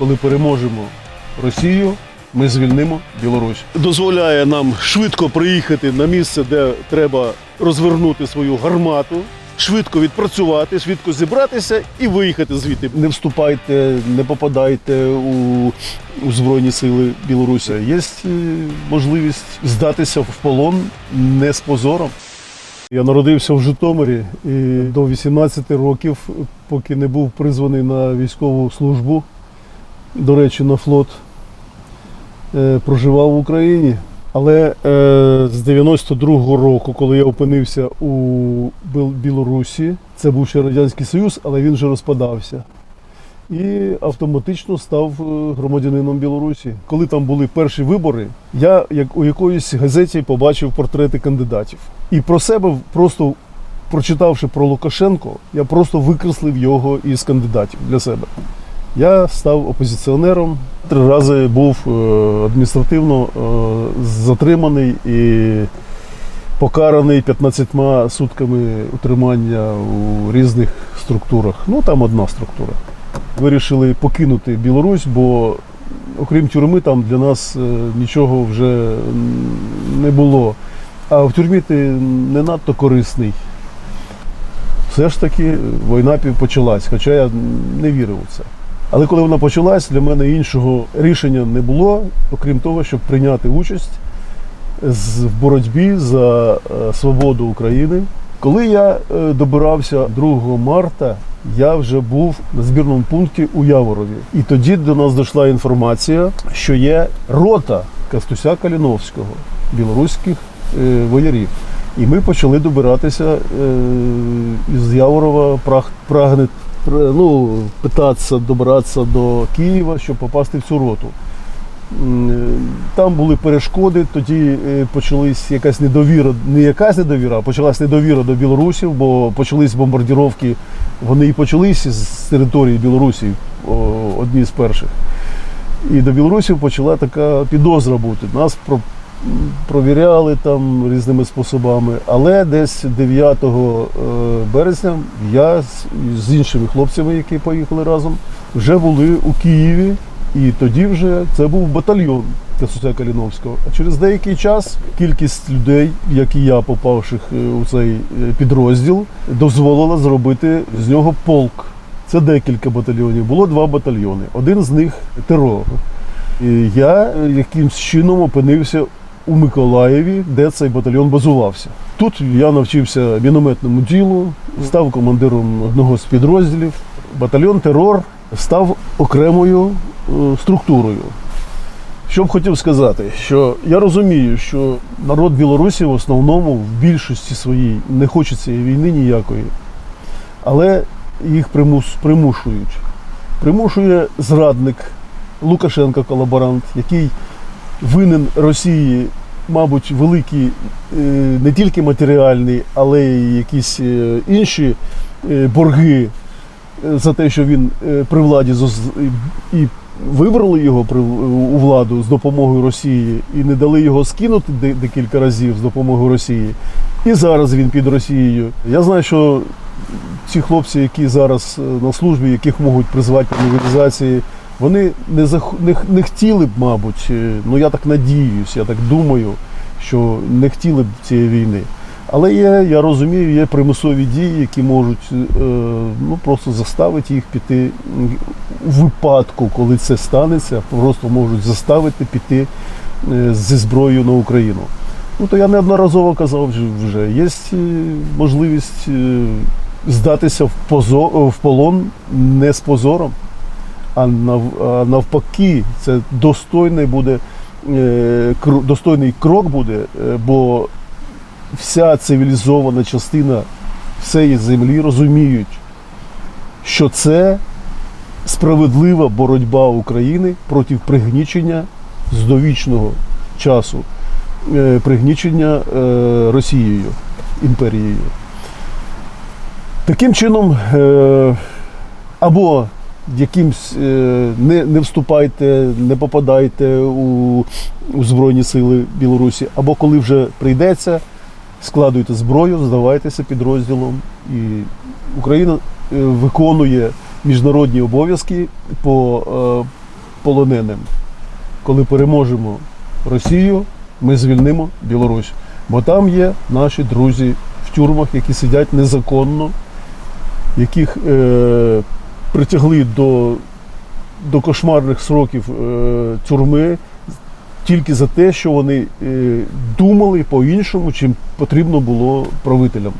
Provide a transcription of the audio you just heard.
Коли переможемо Росію, ми звільнимо Білорусь. Дозволяє нам швидко приїхати на місце, де треба розвернути свою гармату, швидко відпрацювати, швидко зібратися і виїхати звідти. Не вступайте, не попадайте у, у Збройні сили Білорусі. Є е, можливість здатися в полон не з позором. Я народився в Житомирі і до 18 років, поки не був призваний на військову службу, до речі, на флот, е, проживав в Україні. Але е, з 92-го року, коли я опинився у Білорусі, це був ще Радянський Союз, але він вже розпадався. І автоматично став е, громадянином Білорусі. Коли там були перші вибори, я як у якоїсь газеті побачив портрети кандидатів. І про себе просто прочитавши про Лукашенко, я просто викреслив його із кандидатів для себе. Я став опозиціонером. Три рази був е, адміністративно е, затриманий і покараний 15 сутками утримання у різних структурах. Ну там одна структура. Вирішили покинути Білорусь, бо окрім тюрми, там для нас е, нічого вже не було. А в тюрмі ти не надто корисний. Все ж таки війна почалась, хоча я не вірив у це. Але коли вона почалась, для мене іншого рішення не було, окрім того, щоб прийняти участь з- в боротьбі за е, свободу України. Коли я е, добирався 2 марта, я вже був на збірному пункті у Яворові. І тоді до нас дійшла інформація, що є рота Кастуся Каліновського, білоруських е, воярів. І ми почали добиратися із Яворова, праг, прагне, пр- ну, питатися добиратися до Києва, щоб попасти в цю роту. Е, Там були перешкоди, тоді е, почалась якась недовіра, не якась недовіра, а почалась недовіра до білорусів, бо почались бомбардіровки. Вони і почалися з території Білорусі, одні з перших. І до білорусів почала така підозра бути. Нас провіряли там різними способами. Але десь 9 е, березня я з, іншими хлопцями, які поїхали разом, вже були у Києві. І тоді вже це був батальйон Касуся Каліновського. А через деякий час кількість людей, як і я, попавших е, у цей е, підрозділ, дозволила зробити з нього полк. Це декілька батальйонів. Було два батальйони. Один з них терор. І я якимсь чином опинився у Миколаєві, де цей батальйон базувався. Тут я навчився мінометному ділу, став командиром одного з підрозділів. Батальйон терор став окремою е, структурою. Що б хотів сказати, що я розумію, що народ Білорусі в основному в більшості своїй не хоче цієї війни ніякої, але їх примус, примушують. Примушує зрадник Лукашенко колаборант, який винен Росії, мабуть, великі е, не тільки матеріальні, але й якісь е, інші е, борги за те, що він при владі і вибрали його у владу з допомогою Росії і не дали його скинути декілька разів з допомогою Росії. І зараз він під Росією. Я знаю, що ці хлопці, які зараз на службі, яких можуть призвати мобілізації, вони не, зах... не, не хотіли б, мабуть, е, ну я так надіюсь, я так думаю, що не хотіли б цієї війни. Але є, я розумію, є примусові дії, які можуть е, ну, просто заставити їх піти у випадку, коли це станеться, просто можуть заставити піти е, зі зброєю на Україну. Ну то я неодноразово казав вже, є можливість здатися в, позо, в полон не з позором, а навпаки, це достойний буде е, достойний крок буде, е, бо вся цивілізована частина всієї землі розуміють, що це справедлива боротьба України проти пригнічення з довічного часу, е, пригнічення Росією, імперією. Таким чином, або якимсь е, не, не вступайте, не попадайте у, у Збройні Сили Білорусі, або коли вже прийдеться, складуйте зброю, здавайтеся підрозділом. І Україна е, виконує міжнародні обов'язки по, е, полоненим. Коли переможемо Росію, ми звільнимо Білорусь. Бо там є наші друзі в тюрмах, які сидять незаконно, яких е, притягли до, до кошмарних сроків е, тюрми тільки за те, що вони е, думали по-іншому, чим потрібно було правителям.